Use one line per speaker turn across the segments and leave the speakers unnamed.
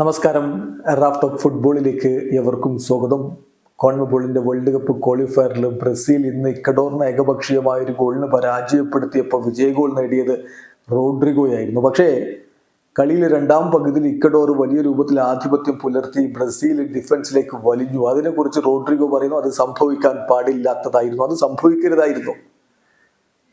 നമസ്കാരം. Raf talk ഫുട്ബോളിലേക്ക് എവർക്കും സ്വാഗതം. കോൺമബോളിന്റെ വേൾഡ് കപ്പ് ക്വാളിഫയറിൽ ബ്രസീൽ ഇന്ന് ഇക്കഡോറിന് ഏകപക്ഷീയമായ ഒരു ഗോളിന് പരാജയപ്പെടുത്തിയപ്പോൾ വിജയ ഗോൾ നേടിയത് റോഡ്രിഗോയായിരുന്നു. പക്ഷേ കളിയിലെ രണ്ടാം പകുതിയിൽ ഇക്കഡോർ വലിയ രൂപത്തിൽ ആധിപത്യം പുലർത്തി ബ്രസീൽ ഡിഫൻസിലേക്ക് വലിഞ്ഞു. അതിനെക്കുറിച്ച് റോഡ്രിഗോ പറയുന്നു അത് സംഭവിക്കാൻ പാടില്ലാത്തതായിരുന്നു. അത് സംഭവിക്കരുതായിരുന്നു.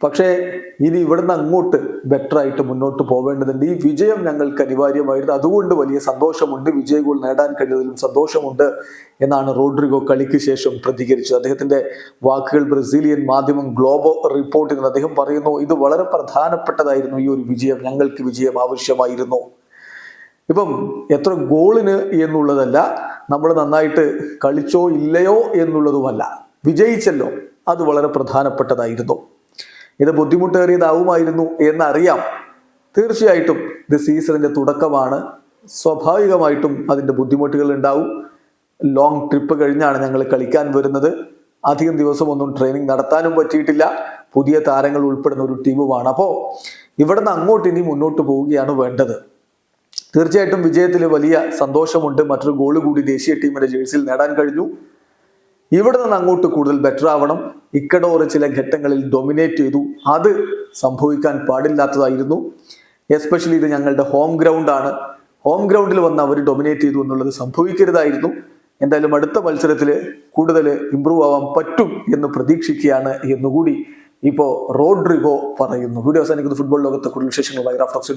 പക്ഷേ ഇനി ഇവിടുന്ന് അങ്ങോട്ട് ബെറ്റർ ആയിട്ട് മുന്നോട്ട് പോവേണ്ടതുണ്ട്. ഈ വിജയം ഞങ്ങൾക്ക് അനിവാര്യമായിരുന്നു. അതുകൊണ്ട് വലിയ സന്തോഷമുണ്ട്. വിജയ ഗോൾ നേടാൻ കഴിഞ്ഞതിലും സന്തോഷമുണ്ട് എന്നാണ് റോഡ്രിഗോ കളിക്ക് ശേഷം പ്രതികരിച്ചത്. അദ്ദേഹത്തിന്റെ വാക്കുകൾ ബ്രസീലിയൻ മാധ്യമം ഗ്ലോബോ റിപ്പോർട്ടിൽ നിന്ന് അദ്ദേഹം പറയുന്നു ഇത് വളരെ പ്രധാനപ്പെട്ടതായിരുന്നു ഈ ഒരു വിജയം. ഞങ്ങൾക്ക് വിജയം ആവശ്യമായിരുന്നു. ഇപ്പം എത്ര ഗോളിന് എന്നുള്ളതല്ല നമ്മൾ നന്നായിട്ട് കളിച്ചോ ഇല്ലയോ എന്നുള്ളതുമല്ല. വിജയിച്ചല്ലോ. അത് വളരെ പ്രധാനപ്പെട്ടതായിരുന്നു. ഇത് ബുദ്ധിമുട്ടേറിയതാവുമായിരുന്നു എന്നറിയാം. തീർച്ചയായിട്ടും ഇത് സീസണിന്റെ തുടക്കമാണ്. സ്വാഭാവികമായിട്ടും അതിന്റെ ബുദ്ധിമുട്ടുകൾ ഉണ്ടാവും. ലോങ് ട്രിപ്പ് കഴിഞ്ഞാണ് ഞങ്ങൾ കളിക്കാൻ വരുന്നത്. അധികം ദിവസമൊന്നും ട്രെയിനിങ് നടത്താനും പറ്റിയിട്ടില്ല. പുതിയ താരങ്ങൾ ഉൾപ്പെടുന്ന ഒരു ടീമുമാണ്. അപ്പോൾ ഇവിടെ നിന്ന് അങ്ങോട്ട് ഇനി മുന്നോട്ട് പോവുകയാണ് വേണ്ടത്. തീർച്ചയായിട്ടും വിജയത്തിൽ വലിയ സന്തോഷമുണ്ട്. മറ്റൊരു ഗോൾ കൂടി ദേശീയ ടീമിന്റെ ജേഴ്സിയിൽ നേടാൻ കഴിഞ്ഞു. ഇവിടെ നിന്ന് അങ്ങോട്ട് കൂടുതൽ ബെറ്റർ ആവണം. ഇക്കഡോർ ചില ഘട്ടങ്ങളിൽ ഡൊമിനേറ്റ് ചെയ്തു. അത് സംഭവിക്കാൻ പാടില്ലാത്തതായിരുന്നു. എസ്പെഷ്യലി ഇത് ഞങ്ങളുടെ ഹോം ഗ്രൗണ്ട് ആണ്. ഹോം ഗ്രൗണ്ടിൽ വന്ന് അവർ ഡൊമിനേറ്റ് ചെയ്തു എന്നുള്ളത് സംഭവിക്കരുതായിരുന്നു. എന്തായാലും അടുത്ത മത്സരത്തിൽ കൂടുതൽ ഇമ്പ്രൂവ് ആവാൻ പറ്റും എന്ന് പ്രതീക്ഷിക്കുകയാണ് എന്നുകൂടി ഇപ്പോൾ റോഡ്രിഗോ പറയുന്നു. വീഡിയോ അവസാനിക്കുന്ന. ഫുട്ബോൾ ലോകത്തെ കൂടുതൽ വിശേഷങ്ങളുമായി റാഫ്റ്റോക്സ്